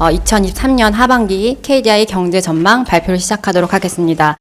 어, 2023년 하반기 KDI 경제 전망 발표를 시작하도록 하겠습니다.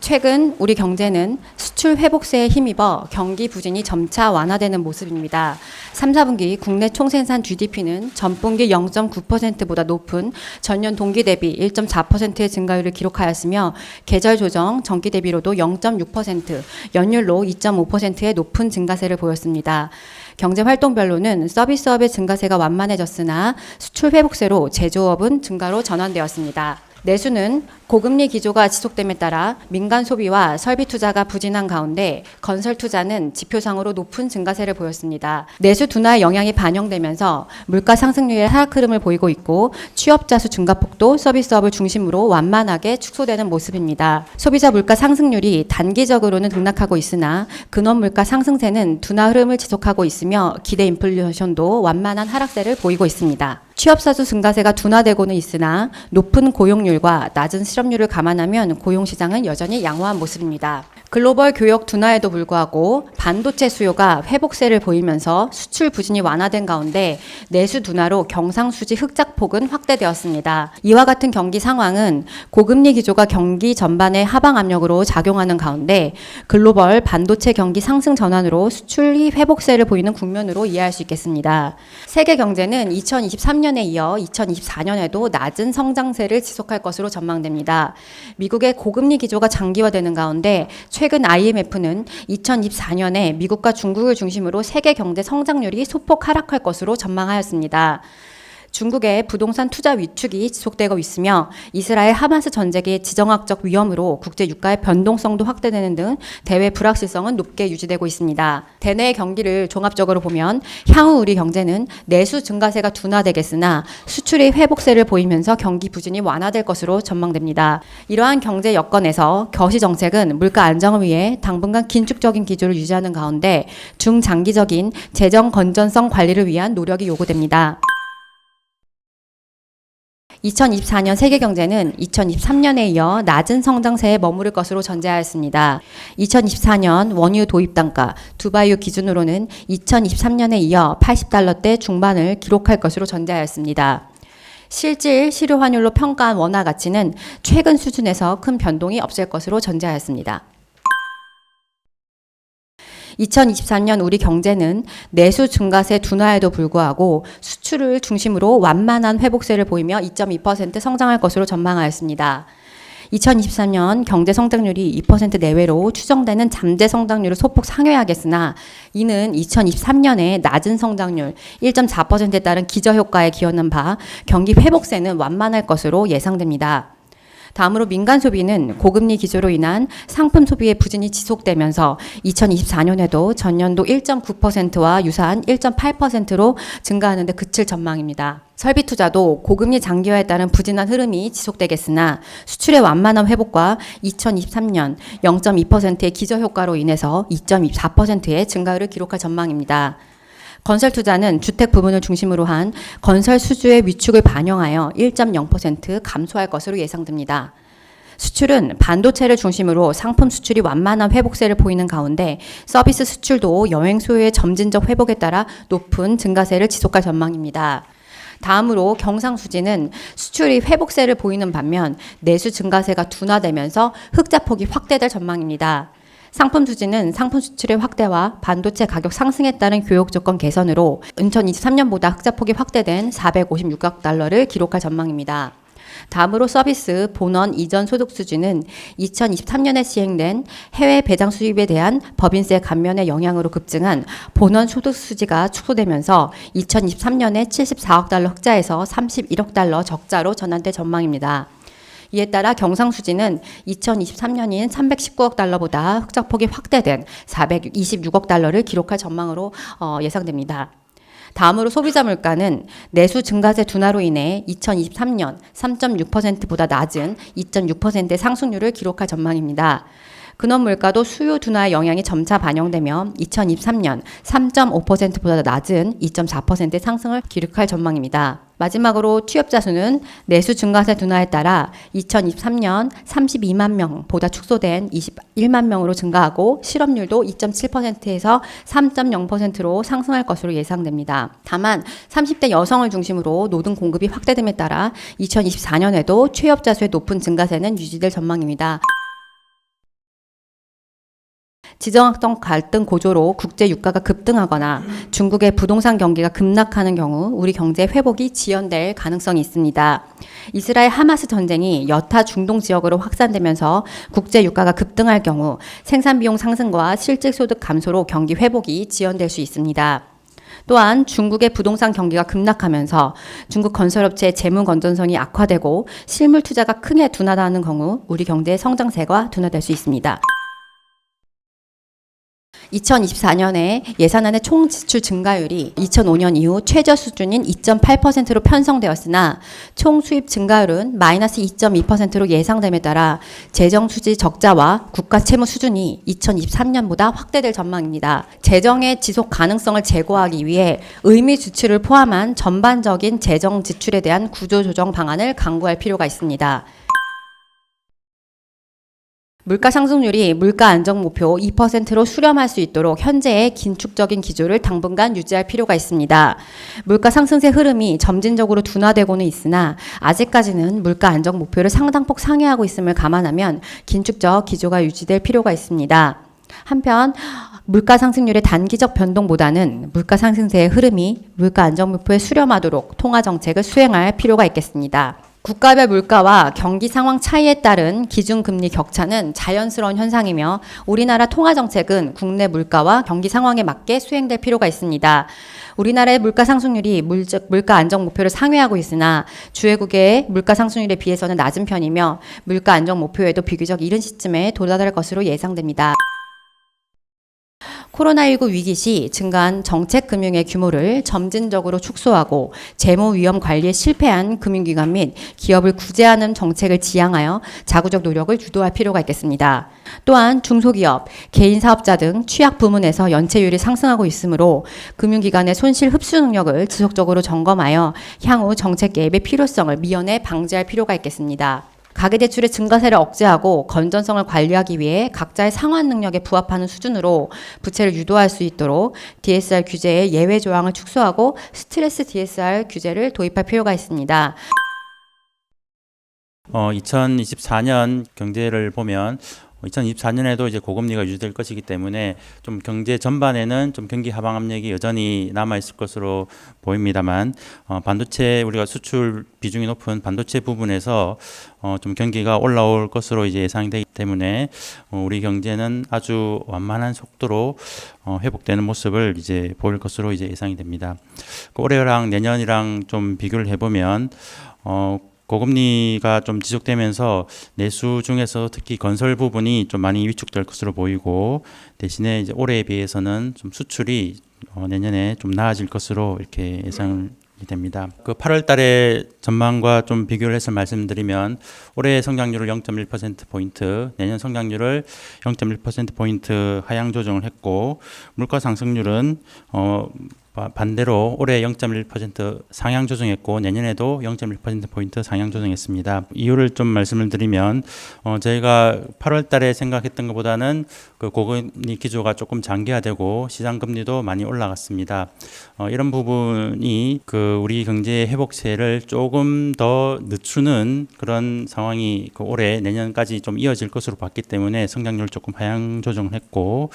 최근 우리 경제는 수출 회복세에 힘입어 경기 부진이 점차 완화되는 모습입니다. 3, 4분기 국내 총생산 GDP는 전분기 0.9%보다 높은 전년 동기 대비 1.4%의 증가율을 기록하였으며 계절 조정 전기 대비로도 0.6%, 연율로 2.5%의 높은 증가세를 보였습니다. 경제 활동별로는 서비스업의 증가세가 완만해졌으나 수출 회복세로 제조업은 증가로 전환되었습니다. 내수는 고금리 기조가 지속됨에 따라 민간 소비와 설비 투자가 부진한 가운데 건설 투자는 지표상으로 높은 증가세를 보였습니다. 내수 둔화의 영향이 반영되면서 물가 상승률의 하락 흐름을 보이고 있고 취업자 수 증가폭도 서비스업을 중심으로 완만하게 축소되는 모습입니다. 소비자 물가 상승률이 단기적으로는 등락하고 있으나 근원 물가 상승세는 둔화 흐름을 지속하고 있으며 기대 인플레이션도 완만한 하락세를 보이고 있습니다. 취업사수 증가세가 둔화되고는 있으나 높은 고용률과 낮은 실업률을 감안하면 고용시장은 여전히 양호한 모습입니다. 글로벌 교역 둔화에도 불구하고 반도체 수요가 회복세를 보이면서 수출 부진이 완화된 가운데 내수 둔화로 경상수지 흑작폭은 확대되었습니다. 이와 같은 경기 상황은 고금리 기조가 경기 전반의 하방 압력으로 작용하는 가운데 글로벌 반도체 경기 상승 전환으로 수출이 회복세를 보이는 국면으로 이해할 수 있겠습니다. 세계 경제는 2023년에 이어 2024년에도 낮은 성장세를 지속할 것으로 전망됩니다. 미국의 고금리 기조가 장기화되는 가운데 최근 IMF는 2024년에 미국과 중국을 중심으로 세계 경제 성장률이 소폭 하락할 것으로 전망하였습니다. 중국의 부동산 투자 위축이 지속되고 있으며 이스라엘 하마스 전쟁의 지정학적 위험으로 국제 유가의 변동성도 확대되는 등 대외 불확실성은 높게 유지되고 있습니다. 대내 경기를 종합적으로 보면 향후 우리 경제는 내수 증가세가 둔화되겠으나 수출의 회복세를 보이면서 경기 부진이 완화될 것으로 전망됩니다. 이러한 경제 여건에서 거시 정책은 물가 안정을 위해 당분간 긴축적인 기조를 유지하는 가운데 중장기적인 재정 건전성 관리를 위한 노력이 요구됩니다. 2024년 세계 경제는 2023년에 이어 낮은 성장세에 머무를 것으로 전제하였습니다. 2024년 원유 도입 단가 두바이유 기준으로는 2023년에 이어 80달러대 중반을 기록할 것으로 전제하였습니다. 실질 실효 환율로 평가한 원화 가치는 최근 수준에서 큰 변동이 없을 것으로 전제하였습니다. 2023년 우리 경제는 내수 증가세 둔화에도 불구하고 수출을 중심으로 완만한 회복세를 보이며 2.2% 성장할 것으로 전망하였습니다. 2023년 경제 성장률이 2% 내외로 추정되는 잠재 성장률을 소폭 상회하겠으나 이는 2023년에 낮은 성장률 1.4%에 따른 기저효과에 기여한 바 경기 회복세는 완만할 것으로 예상됩니다. 다음으로 민간 소비는 고금리 기조로 인한 상품 소비의 부진이 지속되면서 2024년에도 전년도 1.9%와 유사한 1.8%로 증가하는 데 그칠 전망입니다. 설비 투자도 고금리 장기화에 따른 부진한 흐름이 지속되겠으나 수출의 완만한 회복과 2023년 0.2%의 기저 효과로 인해서 2.24%의 증가율을 기록할 전망입니다. 건설 투자는 주택 부분을 중심으로 한 건설 수주의 위축을 반영하여 1.0% 감소할 것으로 예상됩니다. 수출은 반도체를 중심으로 상품 수출이 완만한 회복세를 보이는 가운데 서비스 수출도 여행 수요의 점진적 회복에 따라 높은 증가세를 지속할 전망입니다. 다음으로 경상수지는 수출이 회복세를 보이는 반면 내수 증가세가 둔화되면서 흑자폭이 확대될 전망입니다. 상품 수지는 상품 수출의 확대와 반도체 가격 상승에 따른 교역 조건 개선으로 2023년보다 흑자폭이 확대된 456억 달러를 기록할 전망입니다. 다음으로 서비스 본원 이전 소득 수준은 2023년에 시행된 해외 배당 수입에 대한 법인세 감면의 영향으로 급증한 본원 소득 수지가 축소되면서 2023년에 74억 달러 흑자에서 31억 달러 적자로 전환될 전망입니다. 이에 따라 경상수지는 2023년인 319억 달러보다 흑자폭이 확대된 426억 달러를 기록할 전망으로 어, 예상됩니다. 다음으로 소비자 물가는 내수 증가세 둔화로 인해 2023년 3.6%보다 낮은 2.6%의 상승률을 기록할 전망입니다. 근원 물가도 수요 둔화의 영향이 점차 반영되며 2023년 3.5%보다 낮은 2.4%의 상승을 기록할 전망입니다. 마지막으로 취업자 수는 내수 증가세 둔화에 따라 2023년 32만 명보다 축소된 21만 명으로 증가하고 실업률도 2.7%에서 3.0%로 상승할 것으로 예상됩니다. 다만 30대 여성을 중심으로 노동 공급이 확대됨에 따라 2024년에도 취업자 수의 높은 증가세는 유지될 전망입니다. 지정학적 갈등 고조로 국제 유가가 급등하거나 중국의 부동산 경기가 급락하는 경우 우리 경제 회복이 지연될 가능성이 있습니다. 이스라엘 하마스 전쟁이 여타 중동 지역으로 확산되면서 국제 유가가 급등할 경우 생산 비용 상승과 실질 소득 감소로 경기 회복이 지연될 수 있습니다. 또한 중국의 부동산 경기가 급락하면서 중국 건설업체의 재무 건전성이 악화되고 실물 투자가 크게 둔화하는 경우 우리 경제의 성장세가 둔화될 수 있습니다. 2024년에 예산안의 총 지출 증가율이 2005년 이후 최저 수준인 2.8%로 편성되었으나 총 수입 증가율은 마이너스 2.2%로 예상됨에 따라 재정 수지 적자와 국가 채무 수준이 2023년보다 확대될 전망입니다. 재정의 지속 가능성을 제고하기 위해 의미 지출을 포함한 전반적인 재정 지출에 대한 구조 조정 방안을 강구할 필요가 있습니다. 물가 상승률이 물가 안정 목표 2%로 수렴할 수 있도록 현재의 긴축적인 기조를 당분간 유지할 필요가 있습니다. 물가 상승세 흐름이 점진적으로 둔화되고는 있으나 아직까지는 물가 안정 목표를 상당폭 상회하고 있음을 감안하면 긴축적 기조가 유지될 필요가 있습니다. 한편 물가 상승률의 단기적 변동보다는 물가 상승세의 흐름이 물가 안정 목표에 수렴하도록 통화 정책을 수행할 필요가 있겠습니다. 국가별 물가와 경기 상황 차이에 따른 기준금리 격차는 자연스러운 현상이며 우리나라 통화정책은 국내 물가와 경기 상황에 맞게 수행될 필요가 있습니다. 우리나라의 물가 상승률이 물가 안정 목표를 상회하고 있으나 주회국의 물가 상승률에 비해서는 낮은 편이며 물가 안정 목표에도 비교적 이른 시점에 도달할 것으로 예상됩니다. 코로나19 위기 시 증가한 정책 금융의 규모를 점진적으로 축소하고 재무 위험 관리에 실패한 금융기관 및 기업을 구제하는 정책을 지향하여 자구적 노력을 주도할 필요가 있겠습니다. 또한 중소기업, 개인 사업자 등 취약 부문에서 연체율이 상승하고 있으므로 금융기관의 손실 흡수 능력을 지속적으로 점검하여 향후 정책 개입의 필요성을 미연에 방지할 필요가 있겠습니다. 가계대출의 증가세를 억제하고 건전성을 관리하기 위해 각자의 상환 능력에 부합하는 수준으로 부채를 유도할 수 있도록 DSR 규제의 예외 조항을 축소하고 스트레스 DSR 규제를 도입할 필요가 있습니다. 어, 2024년 경제를 보면 2024년에도 이제 고금리가 유지될 것이기 때문에 좀 경제 전반에는 좀 경기 하방 압력이 여전히 남아 있을 것으로 보입니다만 어, 반도체 우리가 수출 비중이 높은 반도체 부분에서 어, 좀 경기가 올라올 것으로 이제 예상이 되기 때문에 어, 우리 경제는 아주 완만한 속도로 어, 회복되는 모습을 이제 보일 것으로 이제 예상이 됩니다. 그 올해랑 내년이랑 좀 비교를 해보면 어, 고금리가 좀 지속되면서 내수 중에서 특히 건설 부분이 좀 많이 위축될 것으로 보이고 대신에 이제 올해에 비해서는 좀 수출이 어, 내년에 좀 나아질 것으로 이렇게 예상이 됩니다. 그 8월 달에 전망과 좀 비교를 해서 말씀드리면 올해 성장률을 0.1% 포인트, 내년 성장률을 0.1% 포인트 하향 조정을 했고 물가 상승률은 어 바- 반대로 올해 0.1% 상향 조정했고 내년에도 0.1% 포인트 상향 조정했습니다. 이유를 좀 말씀을 드리면 어 저희가 8월 달에 생각했던 것보다는 그 고금리 기조가 조금 장기화되고 시장 금리도 많이 올라갔습니다. 어 이런 부분이 그 우리 경제의 회복세를 조금 더 늦추는 그런 상황이 그 올해 내년까지 좀 이어질 것으로 봤기 때문에 성장률을 조금 하향 조정을 했고 어,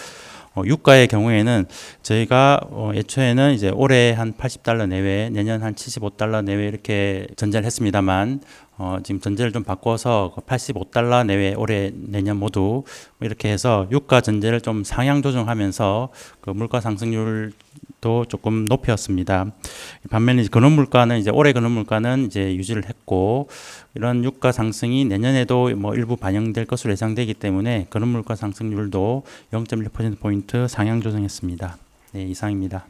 유가의 경우에는 저희가 어, 애초에는 이제 올해 한 80달러 내외, 내년 한 75달러 내외 이렇게 전제를 했습니다만 어, 지금 전제를 좀 바꿔서 85달러 내외 올해 내년 모두 이렇게 해서 유가 전제를 좀 상향 조정하면서 그 물가 상승률 도 조금 높였습니다. 반면에 근원 물가는 이제 올해 근원 물가는 이제 유지를 했고 이런 유가 상승이 내년에도 뭐 일부 반영될 것으로 예상되기 때문에 근원 물가 상승률도 0.1% 포인트 상향 조정했습니다. 네, 이상입니다.